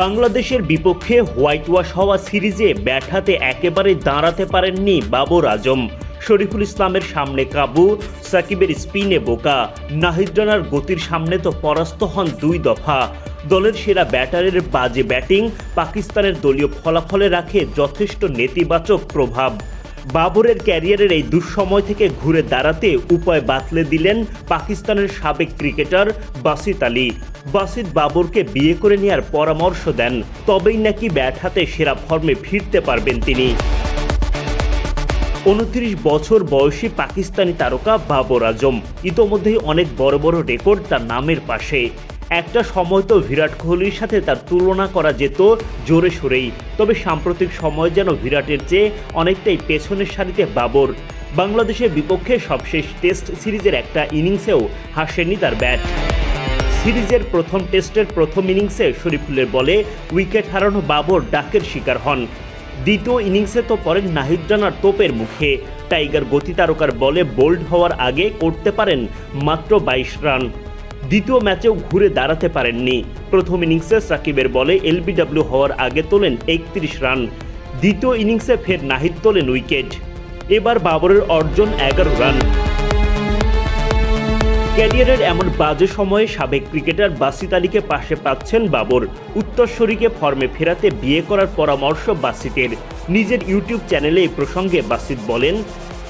বাংলাদেশের বিপক্ষে white wash হওয়া সিরিজে ব্যাট হাতে একেবারে দাঁড়াতে পারেননি বাবর আজম। শরীফুল ইসলামের সামনে কাবু, সাকিবের স্পিনে বোকা। নাহিদ রানার গতির সামনে তো পরাস্ত হন দুই দফা। দলের সেরা ব্যাটারের বাজে ব্যাটিং পাকিস্তানের দলীয় ফলাফলে রাখে যথেষ্ট নেতিবাচক প্রভাব। বাবরের ক্যারিয়ারের এই দুঃসময় থেকে ঘুরে দাঁড়াতে উপায় বাতলে দিলেন পাকিস্তানের সাবেক ক্রিকেটার বাসিত আলী। বাসিত বাবরকে বিয়ে করে নেওয়ার পরামর্শ দেন, তবেই নাকি ব্যাট হাতে সেরা ফর্মে ফিরতে পারবেন তিনি। উনত্রিশ বছর বয়সী পাকিস্তানি তারকা বাবর আজম, ইতোমধ্যেই অনেক বড় বড় রেকর্ড তার নামের পাশে। একটা সময় তো বিরাট কোহলির সাথে তার তুলনা করা যেত জোরে সোরেই। তবে সাম্প্রতিক সময় যেন বিরাটের চেয়ে অনেকটাই পেছনের সারিতে বাবর। বাংলাদেশের বিপক্ষে সবশেষ টেস্ট সিরিজের একটা ইনিংসেও হাসেনি তার ব্যাট। সিরিজের প্রথম টেস্টের প্রথম ইনিংসে শরীফুলের বলে উইকেট হারানো বাবর ডাকের শিকার হন। দ্বিতীয় ইনিংসে তো পড়েন নাহিদ রানার তোপের মুখে। টাইগার গতি তারকার বলে বোল্ড হওয়ার আগে করতে পারেন মাত্র বাইশ রান। দ্বিতীয় ম্যাচেও ঘুরে দাঁড়াতে পারেননি। প্রথম ইনিংসে সাকিবের বলে এলবিডব্লিউ হওয়ার আগে তোলেন একত্রিশ রান। দ্বিতীয় ইনিংসে ফের নাহিদ তোলেন উইকেট। এবার বাবরের অর্জন এগারো রান। ক্যারিয়ারের এমন বাজে সময়ে সাবেক ক্রিকেটার বাসিত আলীকে পাশে পাচ্ছেন বাবর। উত্তরসূরিকে ফর্মে ফেরাতে বিয়ে করার পরামর্শ বাসিতের। নিজের ইউটিউব চ্যানেলে এই প্রসঙ্গে বাসিত বলেন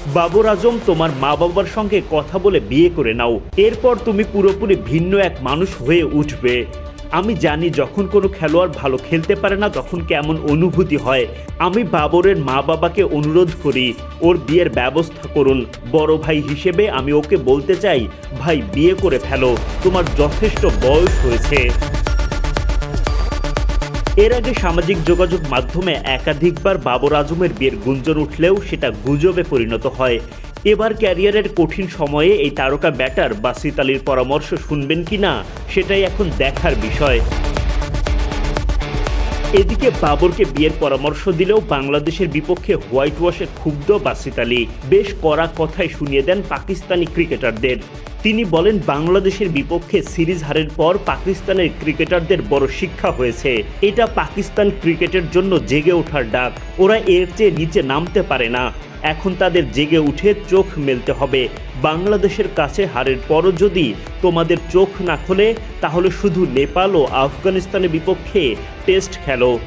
বাবর আজম, তোমার মা বাবার সঙ্গে কথা বলে বিয়ে করে নাও। এরপর তুমি পুরোপুরি ভিন্ন এক মানুষ হয়ে উঠবে। আমি জানি যখন কোনো খেলোয়াড় ভালো খেলতে পারে না, তখন কেমন অনুভূতি হয়। আমি বাবরের মা বাবাকে অনুরোধ করি, ওর বিয়ের ব্যবস্থা করুন। বড় ভাই হিসেবে আমি ওকে বলতে চাই, ভাই, বিয়ে করে ফেলো। তোমার যথেষ্ট বয়স হয়েছে। এর আগে সামাজিক যোগাযোগ মাধ্যমে একাধিকবার বাবর আজমের বিয়ের গুঞ্জন উঠলেও সেটা গুজবে পরিণত হয়। এবার ক্যারিয়ারের কঠিন সময়ে এই তারকা ব্যাটার বাসিত আলীর পরামর্শ শুনবেন কি না সেটাই এখন দেখার বিষয়। এদিকে বাবরকে বিয়ের পরামর্শ দিলেও বাংলাদেশের বিপক্ষে হোয়াইট ওয়াশে ক্ষুব্ধ বাসিত বেশ কড়া কথাই শুনিয়ে দেন পাকিস্তানি ক্রিকেটারদের। তিনি বলেন, বাংলাদেশের বিপক্ষে সিরিজ হারের পর পাকিস্তানের ক্রিকেটারদের বড় শিক্ষা হয়েছে। এটা পাকিস্তান ক্রিকেটের জন্য জেগে ওঠার ডাক। ওরা এর চেয়ে নিচে নামতে পারে না। এখন তাদের জেগে উঠে চোখ মেলতে হবে। বাংলাদেশের কাছে হারের পরও যদি তোমাদের চোখ না খোলে, তাহলে শুধু নেপাল ও আফগানিস্তানের বিপক্ষে টেস্ট খেলো।